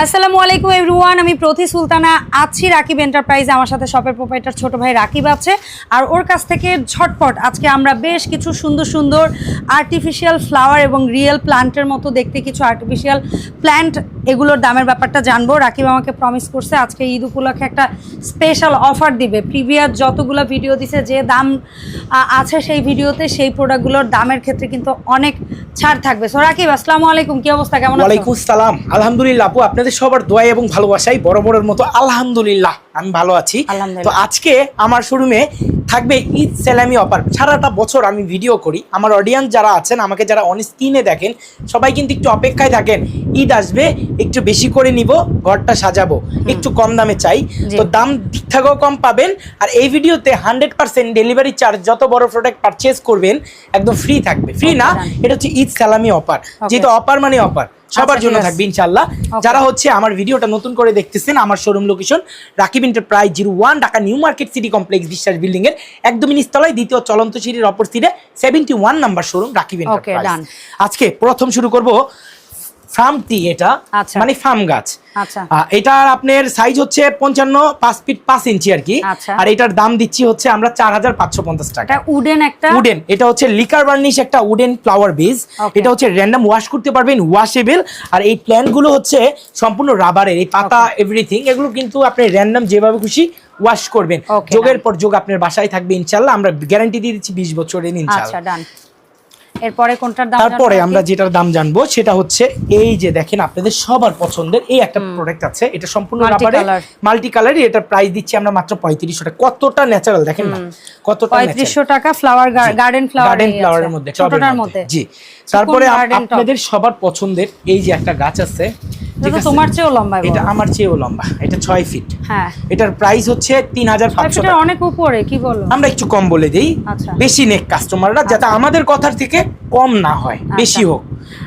আসসালামু আলাইকুম এভরিওয়ান আমি প্রতি সুলতানা আছি রাকিব এন্টারপ্রাইজ আমার সাথে শপের প্রোপাইটার ছোট ভাই রাকিব আছে। আর ওর কাছ থেকে ঝটপট আজকে আমরা বেশ কিছু সুন্দর সুন্দর আর্টিফিশিয়াল ফ্লাওয়ার এবং রিয়েল প্লান্টের মতো দেখতে কিছু আর্টিফিশিয়াল প্ল্যান্ট এগুলোর দামের ব্যাপারটা জানব। রাকিব আমাকে প্রমিস করছে আজকে ঈদ উপলক্ষে একটা স্পেশাল অফার দিবে। প্রিভিয়াস যতগুলো ভিডিও দিছে, যে দাম আছে সেই ভিডিওতে সেই প্রোডাক্টগুলোর দামের ক্ষেত্রে কিন্তু অনেক ছাড় থাকবে। সো রাকিব, আসসালামু আলাইকুম, কি অবস্থা? কেমন আছেন ওয়া আলাইকুম সালাম আলহামদুলিল্লাহ আপু, আপনাদের সবার দোয়া এবং ভালোবাসায় বড় বড়ের মতো। আলহামদুলিল্লাহ। আমি ভালো আছি। তো আজকে আমার শোরুমে থাকবে ঈদ সেলামি অফার। সারাটা বছর আমি ভিডিও করি। আমার অডিয়েন্স যারা আছেন আমাকে যারা অন স্ক্রিনে দেখেন সবাই কিন্তু একটু অপেক্ষায় থাকেন। ঈদ আসবে একটু বেশি করে নিব ঘরটা সাজাবো। একটু কম দামে চাই। তো দাম দিক থেকেও কম পাবেন। আর এই ভিডিওতে হান্ড্রেড পার্সেন্ট ডেলিভারি চার্জ যত বড় প্রোডাক্ট পারচেস করবেন একদম ফ্রি থাকবে। ফ্রি না এটা হচ্ছে ঈদ সালামি অফার। যেহেতু অফার মানে অফার। সবার আচ্ছা, জন্য থাকবে ইনশাল্লাহ যারা হচ্ছে আমার ভিডিওটা নতুন করে দেখতেছেন আমার showroom location Rakib enterprise zero one Dhaka new market city complex Biswas building এর একদমই ইনস্তলায় দ্বিতীয় চলন্ত সিঁড়ির অপর সিটে seventy one number showroom Rakib enterprise আজকে প্রথম শুরু করব ফার্ম টি এটা আচ্ছা। মানে ফার্ম গাছ। আচ্ছা। এটার আপনার সাইজ হচ্ছে পঞ্চান্ন পাঁচ ফিট পাঁচ ইঞ্চি আর কি। আচ্ছা। আর এটার দাম দিচ্ছি হচ্ছে আমরা চার হাজার পাঁচশো পঞ্চাশ টাকা। উডেন একটা? উডেন এটা হচ্ছে লিকার বার্নিশ একটা উডেন ফ্লাওয়ার বেজ. এটা হচ্ছে র্যান্ডম ওয়াশ করতে পারবেন ওয়াশেবল আর এই প্ল্যান্টগুলো হচ্ছে সম্পূর্ণ রাবারের এই পাতা এভরিথিং এগুলো কিন্তু আপনি র্যান্ডম যেভাবে খুশি ওয়াশ করবেন। যোগের পর যোগ আপনার বাসায় থাকবে ইনশাল্লাহ আমরা গ্যারান্টি দিয়ে দিচ্ছি বিশ বছরের আচ্ছা ইনশাল্লাহ এরপরে কোনটার দাম তারপরে আমরা যেটার দাম জানব সেটা হচ্ছে এই যে দেখেন আপনাদের সবার পছন্দের এই একটা প্রোডাক্ট আছে। এটা সম্পূর্ণ রাবারে মাল্টি কালার এটার প্রাইস দিচ্ছি আমরা মাত্র পঁয়ত্রিশশো টাকা। কতটা ন্যাচারাল দেখেন না কতটা natural। পঁয়ত্রিশশো টাকা ফ্লাওয়ার গার্ডেন ফ্লাওয়ার গার্ডেন ফ্লাওয়ারের মধ্যে ছোটটার মধ্যে। জি তারপরে আপ- আপনাদের সবার পছন্দের এই যে একটা গাছ আছে এটা ঠিক আছে? তোমার চেয়েও লম্বা এটা আমার চেয়েও লম্বা। এটা ছয় ফিট হ্যাঁ। এটার প্রাইস হচ্ছে অনেক উপরে কি বলো? আমরা একটু কম বলে দিই। আচ্ছা। বেশি নেক কাস্টমাররা যাতে আমাদের কথার থেকে কম না হয়। বেশি হোক।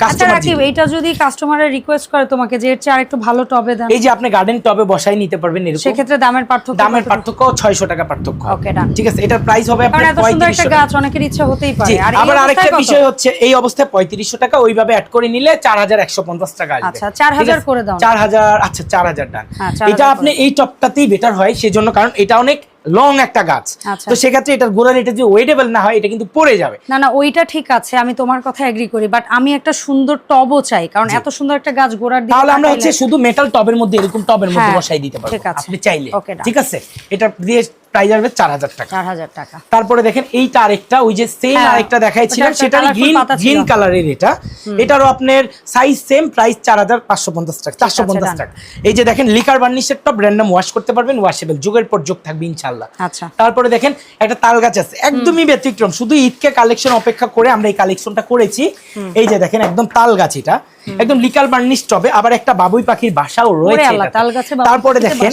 আচ্ছা রাকিব এইটা যদি কাস্টমারের রিকোয়েস্ট করে তোমাকে যে এর চেয়ে আরেকটু ভালো টবে দেন। এই যে আপনি গার্ডেন টবে বসাই নিতে পারবেন এরকম। সেক্ষেত্রে দামের পার্থক্য দামের পার্থক্য ছয়শো টাকা পার্থক্য। Okay, done. ঠিক আছে এটার প্রাইস হবে আপনার এত সুন্দর একটা গাছ অনেকের ইচ্ছা হতেই পারে। আর আবার আরেকটা বিষয় হচ্ছে এই অবস্থায় পঁয়ত্রিশশো টাকা ওইভাবে অ্যাড করে নিলে চার হাজার একশো পঞ্চাশ টাকা আসবে। আচ্ছা, 4000 করে দাও। না। চার হাজার আচ্ছা চার হাজার ডান হ্যাঁ, 4000 এটা আপনি এই টপটাতেই বেটার হয় সেজন্য কারণ এটা অনেক লং একটা গাছ। আচ্ছা। তো সেক্ষেত্রে এটার গোড়ার এটা যে ওয়েটেবল না হয় এটা কিন্তু পড়ে যাবে। না না ওইটা ঠিক আছে আমি তোমার কথা এগ্রি করি বাট আমি একটা সুন্দর টবও চাই কারণ এত সুন্দর একটা গাছ গোড়ার দিকে তাহলে আমরা হচ্ছে শুধু মেটাল টবের মধ্যে এরকম টবের মধ্যে হ্যাঁ, বসাই দিতে পারব ঠিক আছে। আপনি চাইলে। ঠিক আছে? এটা দিয়ে প্রাইস আসবে চার হাজার টাকা। চার হাজার টাকা। তারপরে দেখেন এইটা আরেকটা ওই যে সেম হ্যাঁ, আরেকটা দেখাইছিলাম colourful গ্রিন গ্রিন কালারের এটা। এটারও আপনার সাইজ সেম প্রাইস চার হাজার পাঁচশো পঞ্চাশ টাকা চারশো পঞ্চাশ. টাকা। এই যে দেখেন লিকার বার্নিশের টপ র্যান্ডম ওয়াশ করতে পারবেন ওয়াশেবল যুগের পর যোগ থাকবে ইনশাল্লাহ আচ্ছা। তারপরে দেখেন একটা তাল গাছ আছে একদমই ব্যতিক্রম। শুধু ঈদকে কালেকশন অপেক্ষা করে আমরা এই কালেকশনটা করেছি। এই যে দেখেন একদম তাল গাছ এটা। একদম লিকাল বার্নিশ টবে আবার একটা বাবুই পাখির বাসাও রয়েছে তারপরে দেখেন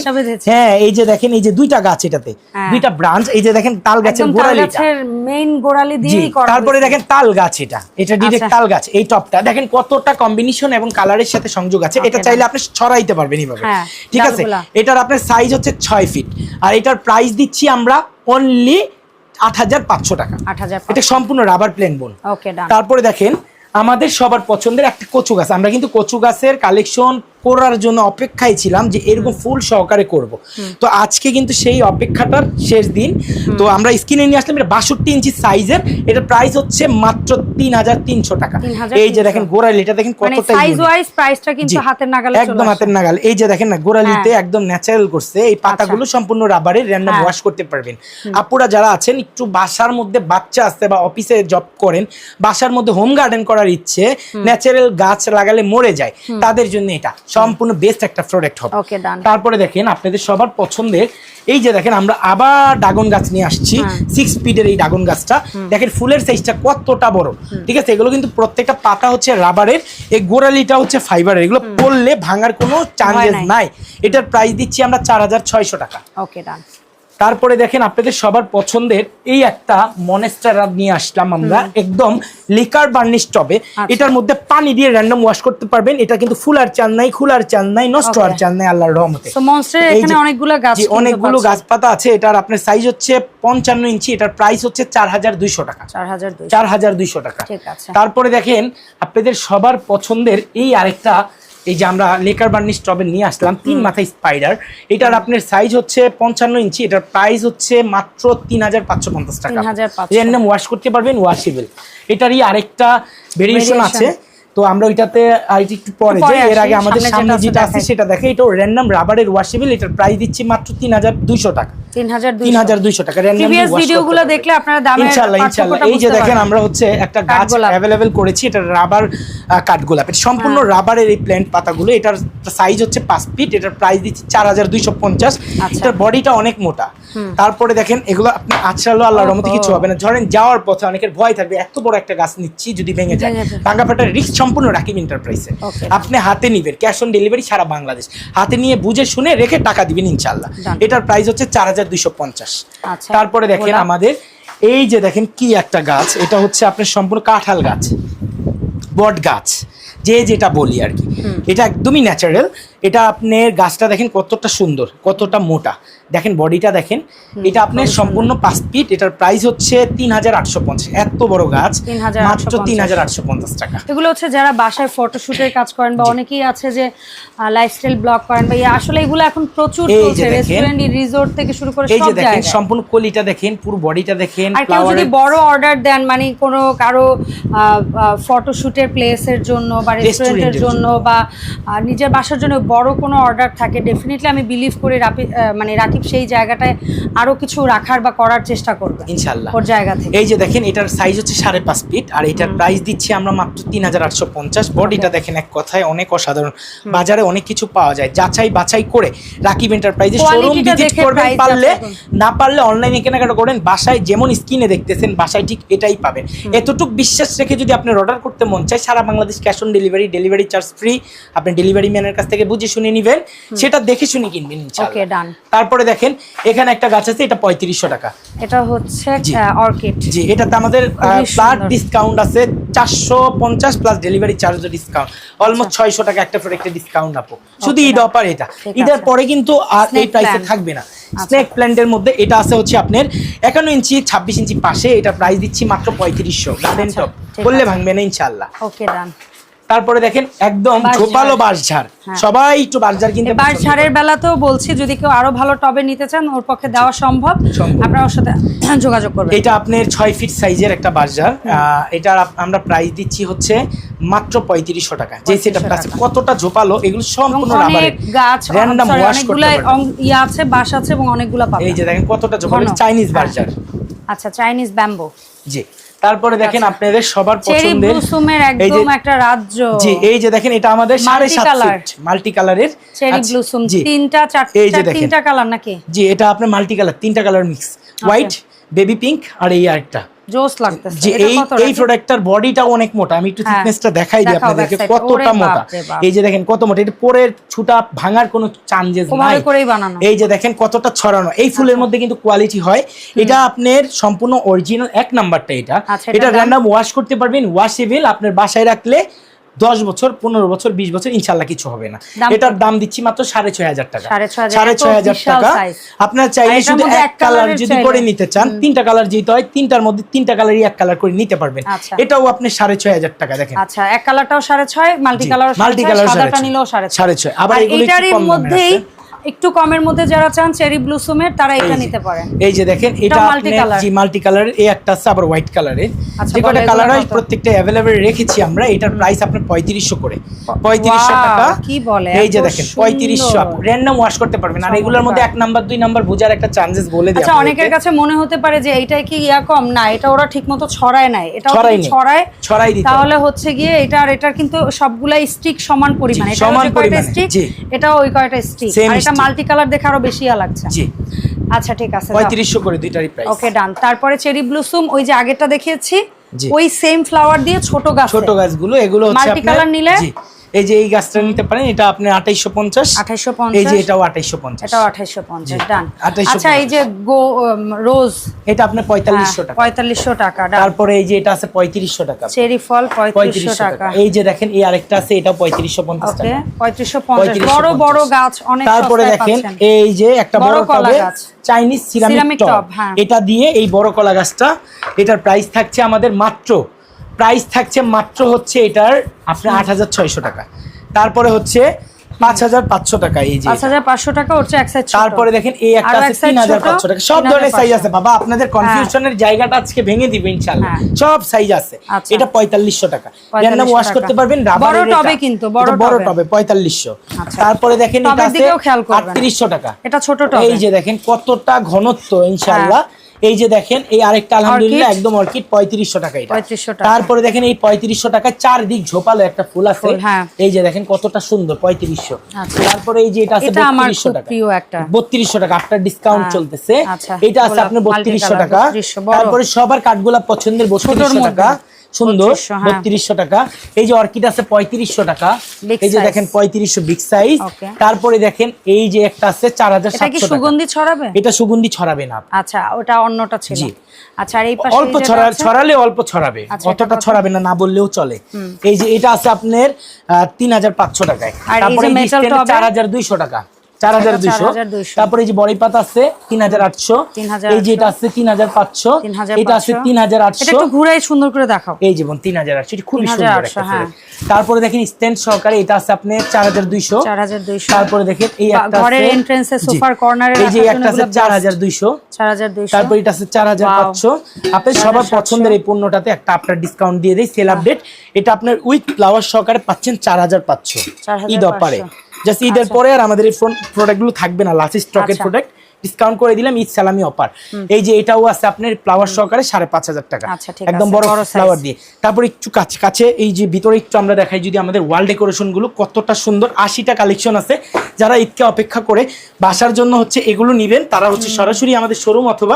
হ্যাঁ এই যে দেখেন এই যে দুইটা গাছ এটাতে হ্যাঁ। দুইটা ব্রাঞ্চ এই যে দেখেন তাল গাছের গোড়ালিটা। মেইন গোড়ালি করা তারপরে দেখেন তাল গাছ এটা এটা ডিরেক্ট আচ্ছা। তাল গাছ এই টপটা। দেখেন কতটা কম্বিনেশন এবং কালারের সাথে সংযোগ আছে এটা চাইলে আপনি ছড়াইতে পারবেন এইভাবে। হ্যাঁ, ঠিক আছে? এটার আপনার সাইজ হচ্ছে ছয় ফিট আর এটার প্রাইস দিচ্ছি আমরা অনলি আট হাজার পাঁচশো টাকা। আট হাজার এটা সম্পূর্ণ রাবার প্লেন বোন তারপরে দেখেন আমাদের সবার পছন্দের একটা কচু গাছ। আমরা কিন্তু কচু গাছের কালেকশন করার জন্য অপেক্ষায় ছিলাম যে এরকম ফুল সহকারে করব। তো আজকে কিন্তু সেই অপেক্ষাটার শেষ দিন। তো আমরা স্ক্রিনে নিয়ে আসলাম এটা বাষট্টি ইঞ্চি সাইজের এটা প্রাইস হচ্ছে মাত্র তিন হাজার তিনশো টাকা। এই যে দেখেন গোড়ালি এটা দেখেন মানে কতটা সাইজ ওয়াইজ প্রাইসটা কিন্তু হাতের নাগালে একদম হাতের নাগাল। এই যে দেখেন না গোড়ালিতে হ্যাঁ। একদম ন্যাচারাল করছে। এই পাতাগুলো সম্পূর্ণ রাবারের র্যান্ডম। ওয়াশ করতে পারবেন। আপুরা যারা আছেন একটু বাসার মধ্যে বাচ্চা আছে বা অফিসে জব করেন বাসার মধ্যে হোম গার্ডেন করার ইচ্ছে ন্যাচারাল গাছ লাগালে মরে যায়। তাদের জন্য এটা। সম্পূর্ণ বেস্ট একটা প্রোডাক্ট হবে। তারপরে দেখেন আপনাদের সবার পছন্দের এই যে দেখেন আমরা আবার ডাগন গাছ নিয়ে আসছি হ্যাঁ। সিক্স ফিটের এই ডাগন গাছটা। দেখেন ফুলের সাইজটা কতটা বড়। ঠিক আছে এগুলো কিন্তু প্রত্যেকটা পাতা হচ্ছে রাবারের এই গোড়ালিটা হচ্ছে ফাইবারের এগুলো পড়লে ভাঙার কোনো চান্সেস নাই। নাই। এটার প্রাইস দিচ্ছি আমরা চার হাজার ছয়শো টাকা। ওকে ডান তারপরে দেখেন আপনাদের সবার পছন্দের এই একটা মনেস্টার নিয়ে আসলাম আমরা। একদম লিকার বার্নিশ টবে। আচ্ছা। এটার মধ্যে পানি দিয়ে র্যান্ডম ওয়াশ করতে পারবেন। এটা কিন্তু ফুলার চাল নাই খুলার চাল নাই নষ্ট হওয়ার Okay. চাল নাই আল্লাহর রহমতে। অনেকগুলো গাছ অনেকগুলো গাছপাতা আছে। এটার আপনার সাইজ হচ্ছে পঞ্চান্ন ইঞ্চি। এটার প্রাইস হচ্ছে চার হাজার দুইশো টাকা। চার হাজার দুইশো। টাকা। তারপরে দেখেন আপনাদের সবার পছন্দের এই আরেকটা এই যে আমরা লেকার বার্নিশ টবে নিয়ে আসলাম তিন মাথায় স্পাইডার এটার আপনার সাইজ হচ্ছে পঞ্চান্ন ইঞ্চি এটার প্রাইস হচ্ছে মাত্র তিন হাজার পাঁচশো পঞ্চাশ টাকা। 3,500 র্যান্ডম ওয়াশ করতে পারবেন ওয়াশেবল এটারই আরেকটা ভেরিয়েশন আছে। তো আমরা ওইটাতে একটু পরে যাই এর আগে আমাদের সামনে যেটা আছে সেটা দেখে। এটা র্যান্ডম রাবারের ওয়াশেবল এটার প্রাইস দিচ্ছি মাত্র তিন হাজার দুইশো টাকা। টাকা প্রিভিয়াস ভিডিওগুলো দেখলে আপনারা এই যে দেখেন আমরা হচ্ছে একটা গাছ করেছি এটা রাবার কাঠগোলাপ এটা সম্পূর্ণ হ্যাঁ। রাবারের এই প্ল্যান্ট পাতাগুলো এটার সাইজ হচ্ছে পাঁচ ফিট এটার প্রাইস দিচ্ছি চার হাজার দুইশো পঞ্চাশ। আচ্ছা। এটার বডিটা অনেক মোটা। তারপরে দেখেন এগুলো আপনি আছড়ালো আল্লাহর রহমতে কিছু হবে না। ধরেন যাওয়ার পথে অনেকের ভয় থাকবে এত বড় একটা গাছ নিচ্ছি যদি ভেঙে যায়। ভেঙে ফাটার রিস্ক সম্পূর্ণ রাকিব এন্টারপ্রাইসে Okay. আপনি হাতে নিবেন ক্যাশ অন ডেলিভারি সারা বাংলাদেশ। হাতে নিয়ে বুঝে শুনে রেখে টাকা দিবেন ইনশাল্লাহ এটার প্রাইস হচ্ছে চার হাজার দুইশো পঞ্চাশ। আচ্ছা। তারপরে দেখেন আমাদের এই যে দেখেন কি একটা গাছ এটা হচ্ছে আপনার সম্পূর্ণ কাঁঠাল গাছ বট গাছ যে যেটা বলি আর কি। এটা একদমই ন্যাচারাল এটা আপনার গাছটা দেখেন কতটা সুন্দর কতটা মোটা। দেখেন বডিটা দেখেন এটা আপনার সম্পূর্ণ পাঁচ ফিট এটার প্রাইস হচ্ছে তিন হাজার আটশো পঞ্চাশ এত বড় গাছ 3,850 মাত্র তিন হাজার আটশো পঞ্চাশ টাকা। এগুলো হচ্ছে যারা বাসায় ফটোশুটের কাজ করেন বা অনেকেই আছে যে লাইফস্টাইল ব্লগ করেন বা ইয়ে, আসলে এগুলো এখন প্রচুর চলছে রেস্টুরেন্ট রিসোর্ট থেকে শুরু করে এই সব যে দেখেন সম্পূর্ণ কলিটা দেখেন পুরো বডিটা দেখেন আর কেউ যদি বড় অর্ডার দেন মানে কোনো কারও ফটোশুটের প্লেসের জন্য বা রেস্টুরেন্টের জন্য। বা নিজের বাসার জন্য বড় কোনো অর্ডার থাকে ডেফিনেটলি আমি বিলিভ করি রাপি মানে রাকিব সেই জায়গাটায় আরও কিছু রাখার বা করার চেষ্টা করবে ইনশাল্লাহ ওর জায়গা থেকে। এই যে দেখেন এটার সাইজ হচ্ছে সাড়ে পাঁচ ফিট আর এটার প্রাইস দিচ্ছি আমরা মাত্র তিন হাজার আটশো পঞ্চাশ। বডিটা দেখেন এক কথায় অনেক অসাধারণ। বাজারে অনেক কিছু পাওয়া যায়। যাচাই বাছাই করে রাকিব এন্টারপ্রাইজে শোরুম ভিজিট করবেন পারলে না পারলে অনলাইনে কেনাকাটা করেন বাসায় যেমন স্ক্রিনে দেখতেছেন বাসায় ঠিক এটাই পাবেন। এতটুক বিশ্বাস রেখে যদি আপনার অর্ডার করতে মন চায় সারা Bangladesh cash on delivery delivery charge free আপনি ডেলিভারি ম্যানের কাছ থেকে বুঝে শুনে নেবেন সেটা দেখে শুনে কিনবেন ওকে ডান। তারপরে দেখেন এখানে একটা গাছ আছে এটা পঁয়ত্রিশশো টাকা। এটা হচ্ছে অর্কিড। জি এটাতে আমাদের প্লাস ডিসকাউন্ট আছে চারশো পঞ্চাশ প্লাস ডেলিভারি চার্জও ডিসকাউন্ট অলমোস্ট ছয়শো টাকা একটা প্রোডাক্টে ডিসকাউন্ট আপু। শুধু ঈদ অফার এটা। ঈদের পরে কিন্তু আর এই প্রাইসে থাকবে না। আচ্ছা। স্নেক প্ল্যান্টের মধ্যে এটা আছে হচ্ছে আপনার একান্ন ইঞ্চি ছাব্বিশ ইঞ্চি পাশে এটা প্রাইস দিচ্ছি মাত্র পঁয়ত্রিশশো। গার্ডেন আচ্ছা, টপ বললে। ভাঙবে না ইনশাল্লাহ ওকে ডান। তারপরে দেখেন একদম ঝোপালো বাঁশঝাড় হ্যাঁ। সবাই একটু বাঁশঝাড় কিনতে এবার পছন্দ ঝাড়ের করে। বেলাতেও বলছি যদি কেউ আরও ভালো টবে নিতে চান ওর পক্ষে দেওয়া সম্ভব। সম্ভব। আপনারা ওর সাথে যোগাযোগ করবেন। এটা আপনার ছয় ফিট সাইজের একটা এটার আপ- আমরা প্রাইস দিচ্ছি হচ্ছে মাত্র পঁয়ত্রিশশো টাকা। যে 3500 সেটা আছে কতটা ঝোপালো এগুলো সম্পূর্ণ রাবারের গাছ র্যান্ডম ওয়াশ করতে ইয়ে আছে বাস আছে এবং অনেকগুলো পাবেন এই যে দেখেন কতটা ঝোপালো চাইনিজ হ্যাঁ। বাজার আচ্ছা চাইনিজ ব্যাম্বো জি। তারপরে দেখেন আচ্ছা। আপনাদের সবার পছন্দের ব্লুসুমের এই যে একদম একটা রাজ্য। জি এই যে দেখেন এটা আমাদের সাড়ে সাত। ফিট মাল্টি কালারের চেরি ব্লুসুম আচ্ছা, জি। তিনটা চারটা তিনটা কালার নাকি? জি এটা আপনার মাল্টি কালার তিনটা colour mix. White baby pink আর এই আরেকটা। জোস লাগতেছে। যে এই এই প্রোডাক্টটার বডিটা অনেক মোটা। আমি একটু হ্যাঁ। থিকনেসটা দেখাই দিই আপনাদেরকে কতটা মোটা। এই যে দেখেন কত মোটা। এটা পরের ছুটা ভাঙার কোনো চান্সেস নাই। করেই বানানো। এই যে দেখেন কতটা ছড়ানো। এই ফুলের মধ্যে কিন্তু কোয়ালিটি হয়। এটা আপনার সম্পূর্ণ অরিজিনাল এক নাম্বারটা এটা। আচ্ছা, এটা র্যান্ডম ওয়াশ করতে পারবেন। ওয়াশেবল আপনার বাসায় রাখলে দশ বছর পনেরো বছর বিশ বছর ইনশাল্লাহ কিছু হবে না। এটার দাম দিচ্ছি মাত্র সাড়ে ছয় হাজার টাকা। সাড়ে ছয় হাজার, টাকা। আপনার চাইলে শুধু এক কালার যদি করে নিতে চান তিনটা কালার যেহেতু হয় তিনটার মধ্যে তিনটা কালারই এক কালার করে নিতে পারবেন। আচ্ছা। এটাও আপনি সাড়ে ছয় হাজার টাকা দেখেন। আচ্ছা এক কালারটাও সাড়ে ছয় মাল্টি কালার মাল্টি কালার সাড়ে ছয়। আবার এগুলো মধ্যেই। একটু কমের মধ্যে যারা চান চেরি ব্লুসুমের তারা এটা নিতে পারেন। এই যে দেখেন এটা জি মাল্টি কালারের এই একটা আছে আবার হোয়াইট কালারের আচ্ছা, যে বলো কটা কালার হয় প্রত্যেকটা অ্যাভেলেবেল রেখেছি আমরা। এটার প্রাইস আপনার পঁয়ত্রিশশো করে। পঁয়ত্রিশশো টাকা। কি বলে, এই যে দেখেন। পঁয়ত্রিশশো র্যান্ডম ওয়াশ করতে পারবেন। আর এগুলোর মধ্যে এক নাম্বার দুই নাম্বার বোঝার একটা চান্সেস বলে দিই আচ্ছা অনেকের কাছে মনে হতে পারে যে এইটাই কি ইয়া কম? না এটা ওরা ঠিকমতো ছড়ায় নাই। এটা ছড়ায় ছড়াই দিতে তাহলে হচ্ছে গিয়ে এটা আর এটার কিন্তু সবগুলাই স্টিক সমান পরিমাণ। এটা সমান পরিমাণে, স্টিক জি। এটাও ওই কয়টা স্টিক আর এটা। মাল্টি কালার দেখে আরও বেশি লাগছে। জি। আচ্ছা ঠিক আছে পঁয়ত্রিশশো করে দুইটারই প্রাইস ওকে ডান তারপরে চেরি ব্লুসুম ওই যে আগেরটা দেখিয়েছি ওই সেম ফ্লাওয়ার দিয়ে ছোট গাছ। ছোট গাছগুলো এগুলো হচ্ছে মাল্টি কালার নিলে? এই যে এই গাছটা নিতে পারেন এটা আপনি আঠাইশো পঞ্চাশ। 2850 এই যে এটাও আঠাইশো পঞ্চাশ। এটাও আঠাইশো পঞ্চাশ জি, ডান 2850 আচ্ছা এই যে রোজ এটা আপনার পঁয়তাল্লিশশো টাকা। পঁয়তাল্লিশশো টাকা তারপরে এই যে এটা আছে পঁয়ত্রিশশো টাকা। চেরি ফল পঁয়ত্রিশশো পঁয়ত্রিশশো টাকা। টাকা। এই যে দেখেন এই আরেকটা আছে এটা পঁয়ত্রিশশো পঞ্চাশ ওকে টাকা। পঁয়ত্রিশশো পঞ্চাশ। 3550 বড় বড় গাছ অনেক তারপরে দেখেন এই যে একটা বড় কলা গাছ। চাইনিজ সিরামিক টব হ্যাঁ। এটা দিয়ে এই বড় কলা গাছটা এটার প্রাইস থাকছে আমাদের মাত্র প্রাইস থাকছে মাত্র হচ্ছে এটার আপনার আট হাজার ছয়শো টাকা। তারপরে হচ্ছে পাঁচ হাজার পাঁচশো টাকা এই যে পাঁচ হাজার পাঁচশো টাকা হচ্ছে এক সাইড তারপরে দেখেন এই একটা আছে তিন হাজার পাঁচশো টাকা। সব ধরনের সাইজ আছে। বাবা আপনাদের কনফিউশনের জায়গাটা আজকে ভেঙে দিবে ইনশাল্লাহ হ্যাঁ। সব সাইজ আছে। আচ্ছা। এটা পঁয়তাল্লিশশো টাকা। এর নাম ওয়াশ করতে পারবেন বড় টবে কিন্তু, বড় বড় টবে। পঁয়তাল্লিশশো। আচ্ছা। তারপরে দেখেন এটা আছে। আটত্রিশশো টাকা। এটা ছোট টবে। এই যে দেখেন কতটা ঘনত্ব ইনশাল্লাহ এই যে দেখেন এই আরেকটা আলহামদুলিল্লাহ একদম অর্কিড পঁয়ত্রিশশো টাকা এটা। 3500 টাকা। তারপরে দেখেন এই পঁয়ত্রিশশো টাকা চারদিক ঝোপালো একটা ফুল আছে। হ্যাঁ। এই যে দেখেন কতটা সুন্দর পঁয়ত্রিশশো। আচ্ছা। তারপরে এই যে এটা আছে বত্রিশশো টাকা। একটা। বত্রিশশো টাকা আফটার ডিসকাউন্ট হ্যাঁ, চলতেছে। আচ্ছা, এটা আছে আপনার বত্রিশশো টাকা। তারপরে সবার কাঠগুলা পছন্দের বত্রিশশো টাকা। সুন্দর 3200, হ্যাঁ। বত্রিশশো টাকা। এই যে অর্কিড আছে পঁয়ত্রিশশো টাকা। এই যে দেখেন পঁয়ত্রিশশো বিগ সাইজ তারপরে দেখেন এই যে একটা আছে চার হাজার সুগন্ধি ছড়াবে? এটা সুগন্ধি ছড়াবে না। আচ্ছা ওটা অন্যটা ছিল। আচ্ছা আর এই পাশে অল্প ছড়া ছড়ালে অল্প ছড়াবে। অতটা ছড়াবে না না বললেও চলে। এই যে এটা আছে আপনার তিন হাজার পাঁচশো টাকায়। তারপরে যে metal tub এ? চার হাজার দুইশো টাকা। চার হাজার দুইশো তারপরে এই যে বড়ি পাতা আছে তিন হাজার আটশো এই যে এটা আছে তিন হাজার পাঁচশো এটা আছে তিন হাজার আটশো সুন্দর করে দেখাও এই যেমন তিন হাজার আটশো এটা খুবই সুন্দর একটা হ্যাঁ। product। তারপরে দেখেন স্ট্যান্ড সহকারে এটা আছে আপনার চার হাজার দুইশো চার হাজার দুইশো তারপরে দেখেন এই একটা ঘরের। সোফার এই যে একটা আছে চার হাজার দুইশো তারপর এটা আছে চার হাজার পাঁচশো আপনার সবার পছন্দের এই পণ্যটাতে একটা আপনার ডিসকাউন্ট দিয়ে দেয় সেল আপডেট এটা আপনার উইথ ফ্লাওয়ার সহকারে পাচ্ছেন চার হাজার পাঁচশো 4500 ঈদ অপারে জাস্ট ঈদের পরে আর আমাদের এই প্রোডাক্টগুলো থাকবে না লাস্ট স্টকের আচ্ছা। প্রোডাক্ট ডিসকাউন্ট করে দিলাম ঈদ সালামি অফার এই যে এটাও আছে আপনার ফ্লাওয়ার সহকারে সাড়ে পাঁচ হাজার টাকা। আচ্ছা, একদম বড় বড় ফ্লাওয়ার দিয়ে। তারপর একটু কাছে কাছে এই যে ভিতরে একটু আমরা দেখাই যদি আমাদের ওয়াল ডেকোরেশনগুলো কতটা সুন্দর। আশিটা কালেকশন আছে। যারা ঈদকে অপেক্ষা করে বাসার জন্য হচ্ছে এগুলো নিবেন তারা হচ্ছে সরাসরি আমাদের শোরুম অথবা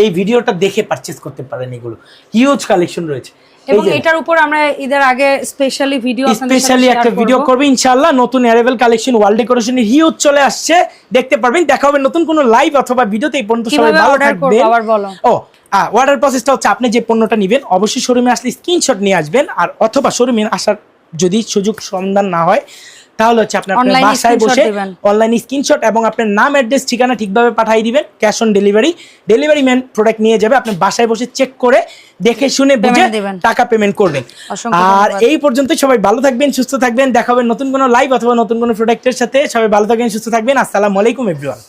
এই ভিডিওটা দেখে পারচেস করতে পারেন এগুলো। হিউজ কালেকশন রয়েছে। এবং এটার উপর আমরা ঈদের আগে স্পেশালি ভিডিও স্পেশালি একটা ভিডিও করবে ইনশাআল্লাহ। নতুন কালেকশন ডেকোরেশনের হিউজ চলে আসছে। দেখতে পারবেন দেখা হবে নতুন কোনো লাইভ অথবা ভিডিওতে এই পর্যন্ত। সবাই ভালো থাকবেন। ও অর্ডার প্রসেসটা হচ্ছে আপনি যে পণ্যটা নেবেন অবশ্যই শোরুমে আসলে স্ক্রিনশট নিয়ে আসবেন। আর অথবা শোরুমে আসার যদি সুযোগ সন্ধান না হয় তাহলে হচ্ছে আপনার বাসায় বসে অনলাইন স্ক্রিনশট এবং আপনার নাম অ্যাড্রেস ঠিকানা ঠিকভাবে পাঠিয়ে দিবেন cash on delivery delivery man product নিয়ে যাবে আপনি বাসায় বসে চেক করে দেখে শুনে বুঝে টাকা পেমেন্ট করবেন। আর এই পর্যন্ত সবাই ভালো থাকবেন সুস্থ থাকবেন দেখাবেন নতুন কোনো লাইভ অথবা নতুন কোনো প্রোডাক্টের সাথে। সবাই ভালো থাকবেন সুস্থ থাকবেন। আসসালামু আলাইকুম এভরিওয়ান